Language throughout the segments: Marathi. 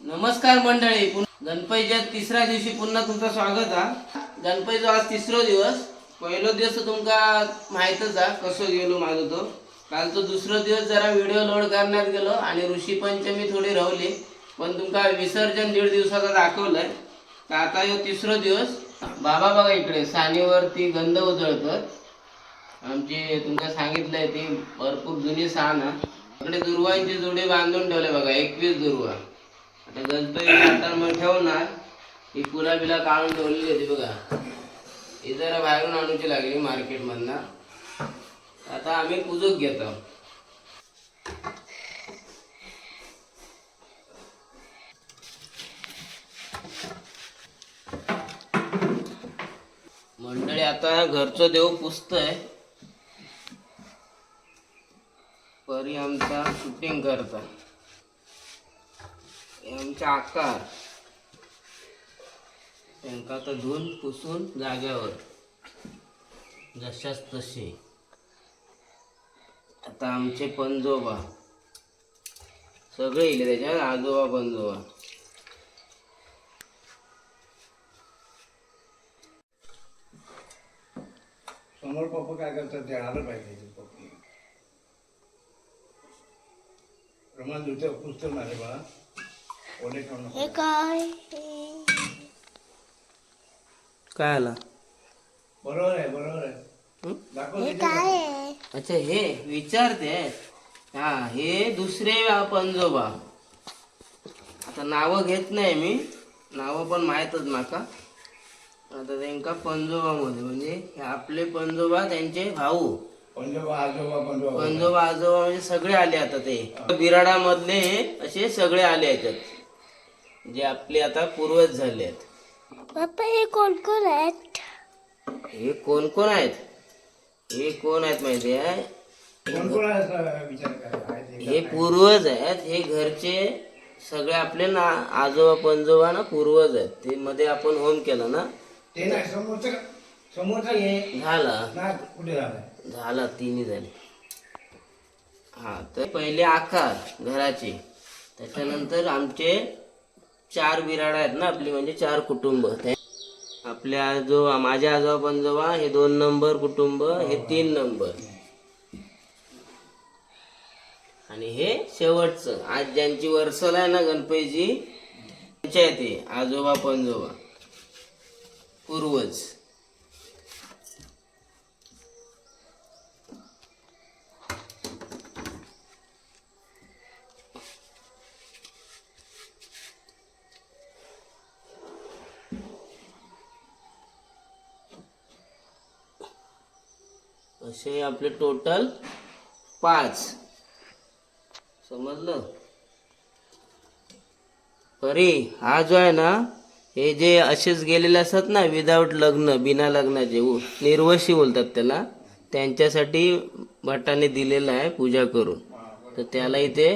नमस्कार मंडळी गणपतीच्या तिसऱ्या दिवशी पुन्हा तुमचं स्वागत हा. गणपतीचो आज तिसरो दिवस पहिलो दिवस तुमका माहीतच हा. कसो गेलो माझो तो. काल तो दुसरो दिवस जरा व्हिडिओ लोड करण्यात गेलो आणि ऋषी पंचमी थोडी रावली पण तुमका विसर्जन दीड दिवसाचा दाखवलंय. तर आता ह्यो तिसरो दिवस बाबा बघा इकडे सानीवरती गंध उजळतात. आमची तुमका सांगितलंय ती भरपूर जुनी साण हा. इकडे दुर्वांची जोडी बांधून ठेवले बघा एकवीस दुर्वा. आता गणपती आता मग ठेवणार ही पुरा बिला काढून ठेवलेली होती बघा. ही जरा बाहेरून आणूची लागली मार्केट मधनं आता आम्ही पुजूक घेतो. मंडळी आता घरचं देव पुजतंय परी आमचा शूटिंग करता आमचे आकार. त्यांना आता धुवून पुसून जाग्यावर. जशाच तसे आता आमचे पंजोबा. सगळे इले त्याच्यात आजोबा पंजोबा. समोर पप्पा काय करतात ते आलं पाहिजे ते पप्पी. प्रमाण दुसऱ्या पुस्तक नाही बाळा नको काय? काय आला? बरोबर आहे बरोबर आहे. हं? दाखव हे. काय? आहे अच्छा हे विचारते हा हे दुसरे पंजोबा. आता नावं घेत नाही मी. नावं पण माहीतच माका. आता त्यांका पंजोबा मध्ये म्हणजे हे आपले पंजोबा त्यांचे भाऊ. पंजोबा आजोबा पंजोबा. पंजोबा आजोबा म्हणजे सगळे आले आता ते. बिराडा मधले हे असे सगळे आले याच्यात. जे आपले आता पूर्वज झाले आहेत. पप्पा हे कोण कोण आहेत? हे कोण कोण आहेत? हे कोण आहेत माहिती आहे? कोण कोण आहे असं विचार करा आहे ते हे पूर्वज आहेत. हे घरचे सगळे आपले ना आजोबा पंजोबा ना पूर्वज आहेत. ते मध्ये आपण होम केला ना? ते नाही समोरचं समोरचं हे झाला. ना कुठे झालंय झाला तिन्ही झाले. हा तर पहिले आकार घराचे. त्याच्यानंतर आमचे चार विराड आहेत ना आपली म्हणजे चार कुटुंब. आपल्या आजोबा माझ्या आजोबा पणजोबा हे दोन नंबर कुटुंब हे तीन नंबर. आणि हे शेवटचं. आज ज्यांची वर्सल आहे ना गणपतीची त्यांच्या येते आजोबा पंजोबा पूर्वज. असे आपले टोटल पाच. समजलं? परी हा जो आहे ना हे जे असेच गेलेले असतात ना विदाऊट लग्न बिना लग्नाचे निर्वशी बोलतात त्याला. त्यांच्यासाठी भटाने दिलेलं आहे पूजा करून. तर त्याला इथे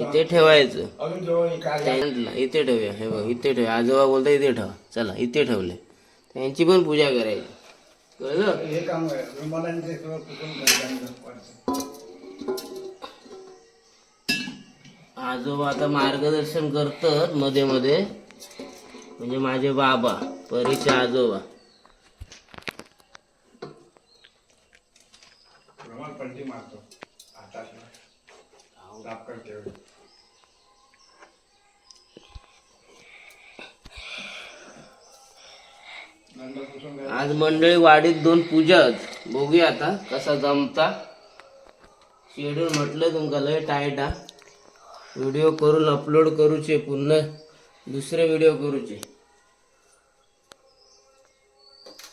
इथे ठेवायचं. त्यांना इथे ठेवूया. हे बघ इथे ठेवूया आजोबा बोलता इथे ठेवा. चला इथे ठेवले. त्यांची पण पूजा करायची. कळलं? हे काम सगळं आजोबा आता मार्गदर्शन करतात मध्ये मध्ये. म्हणजे माझे बाबा परीचे आजोबा. पलटी मारतो. आता साफ करते एवढं. नंतर पुसून घ्या. आज मंडळी वाडीत दोन पूजा बघूया आता कसा जमता. शेड्यूल म्हटलं तुमका लय टायट हा व्हिडिओ करून अपलोड करूचे पुन्हा दुसरे व्हिडिओ करूचे.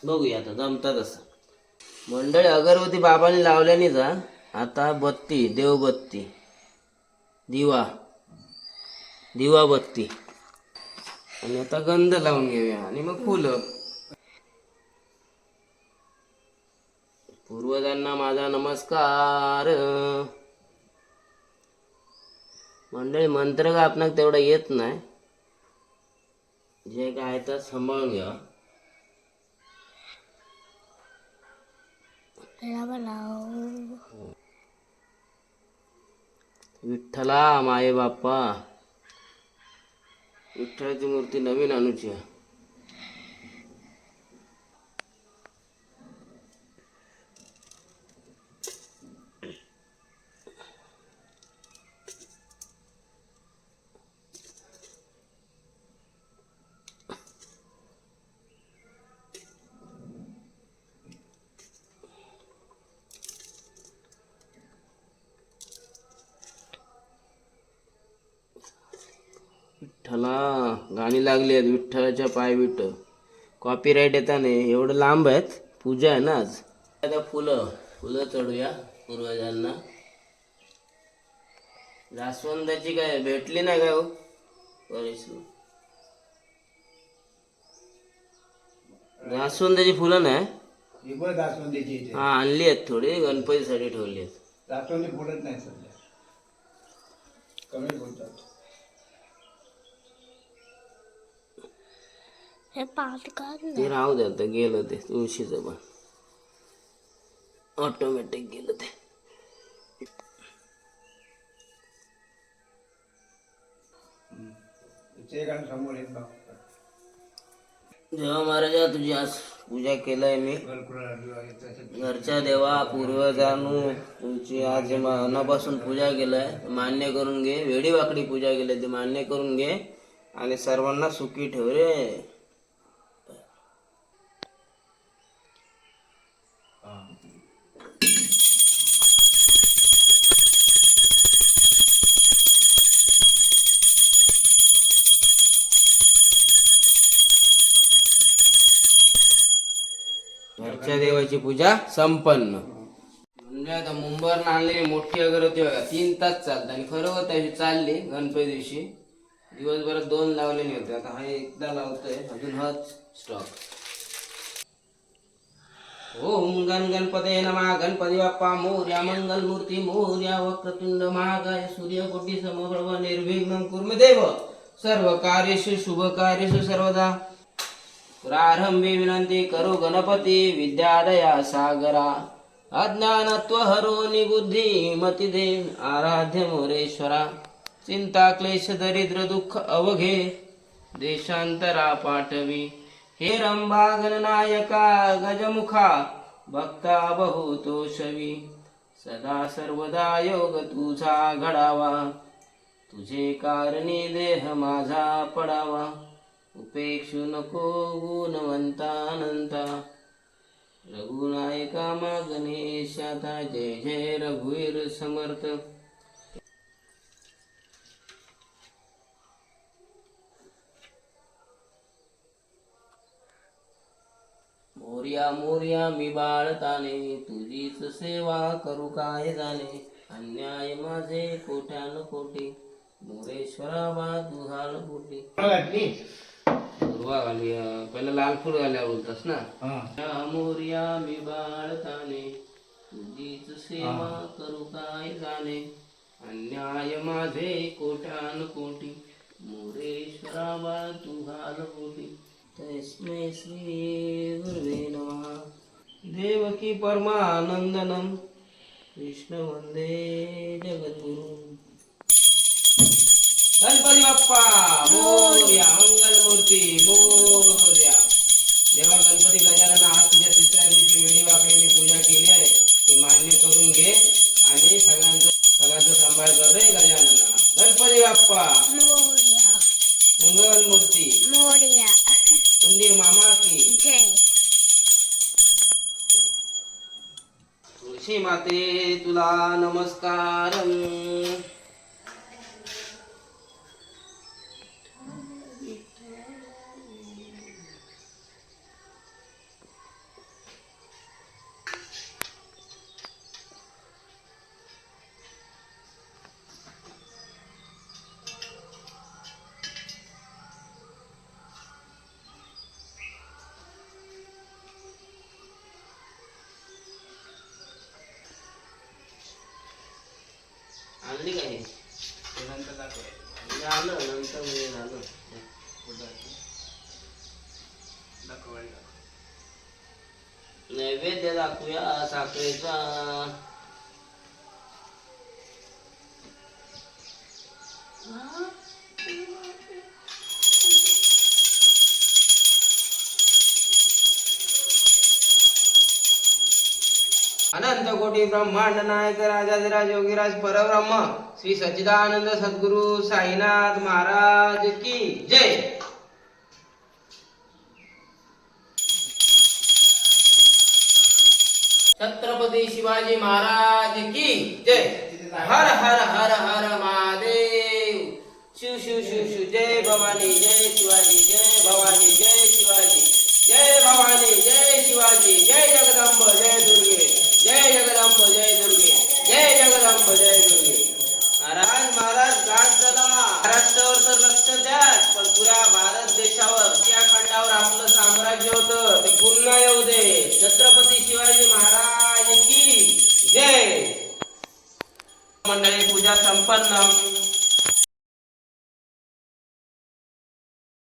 बघूया आता जमता तसा. मंडळी अगरबत्ती बाबाने लावल्याने जा. आता बत्ती देवबत्ती. दिवा. दिवा बत्ती आणि आता गंध लावून घेऊया. आणि मग फुलं पूर्वजांना माझा नमस्कार. मंडळी मंत्र का आपणाक तेवढा येत नाही. जे काय तर सांभाळून घ्या. विठ्ठला माये बाप्पा. विठ्ठलाची मूर्ती नवीन आणूची आहे. विठ्ठला गाणी लागली आहेत विठ्ठलाच्या पाय विठ कॉपीराईट येता नाही. एवढं लांब आहेत. पूजा आहे ना आज. आता फुलं. फुलं चढूया पूर्वजांना. जास्वंदाची काय भेटली नाही काय हो? जास्वंदाची फुलं नाही? ही हा आणली आहेत थोडी. गणपतीसाठी ठेवली आहेत. दासवंदी बोलत नाही सध्या. कमी बोलतात हे पाठ काढ ना. ते राहू दे आता गेलं ते तुळशीचं पण. ऑटोमॅटिक गेलं ते. जेव्हा महाराजा तुझी आज पूजा केलंय मी. घरच्या देवा पूर्वजानू तुमची आज मनापासून पूजा केलंय. मान्य करून घे. वेडीवाकडी पूजा केली ते मान्य करून घे. आणि सर्वांना सुखी ठेव रे. पूजा संपन्न. म्हणजे आता मुंबईवर आणलेली मोठी अगरबत्ती बघा तीन तास चालतात आणि खरोखर त्याची चालली गणपती दिवशी. दिवसभरात दोन लावलेली होते. आता हा एकदा लावतोय अजून हाच स्टॉक ओम गण गणपते नमा. गणपती बाप्पा मोर्या मंगल मूर्ती मोर्या वक्रतुंड महागाय सूर्यकोटी समप्रभ निर्विघ्न कुर्म देव सर्व कार्येषु शुभ कार्येषु सर्वदा. प्रारंभी विनंती करू गणपती विद्यादया सागरा। अज्ञानत्व हरो निबुद्धी मती दे आराध्य मोरेश्वरा। चिंता क्लेश दरिद्र दुःख अवघे देशांतरा पाठवी। हे रंभा गणनायका गजमुखा भक्ता बहुतोषवी। सदा सर्वदा योग तुझा घडावा। तुझे कारणी देह माझा पडावा। उपेक्षु नको गुणवंतानंता. रघुनायका मा गणेशाता जय जय रघुवीर समर्थ. मोर्या मोर्या मी बाळताने तुझीच सेवा करू काय जाणे? अन्याय माझे कोट्यान कोटी मोरेश्वरा बा दुहाल कोटी दुर्वा घालूया पहिला लाल फूल घाल्या बोलतास ना? हा. मोर्या मी बाळताने तुझीच सेवा करू काय जाणे? अन्याय माझे कोट्यान कोटी मोरेश्वरा बा तुझाल कोटी तस्मै श्री गुरुवे नमः. देवकी परमानंदनम कृष्ण वंदे जगद्गुरु. गणपती बाप्पा मोर्या मंगल मूर्ती मोर्या. देवा गणपती गजानन आज तुझ्या तिसऱ्या दिवशी वेळी वाकडी पूजा केली आहे. ती मान्य करून घे आणि सगळ्यांचं सगळ्यांचा सांभाळ कर रे गजानना. गणपती बाप्पा मोर्या. मंगल मूर्ती मोर्या. उंदीर मामा की. तुळशी माते तुला नमस्कार. आणली का हे? नंतर दाखव. झालं नंतर म्हणजे झालं दाखव. नैवेद्य दाखवूया साखरेचा. कोटी ब्रह्मांड नायक राजाधिराज योगीराज परब्रह्म श्री सच्चिदानंद सद्गुरु साईनाथ महाराज की जय. छत्रपती शिवाजी महाराज की जय. हर हर हर हर महादेव. शिव शिव शिव शिव जय भवानी जय शिवाजी जय भवानी जय शिवाजी जय भवानी जय शिवाजी जय जगदंब जय दुर्गा. जय जगदंब जय जगदंब.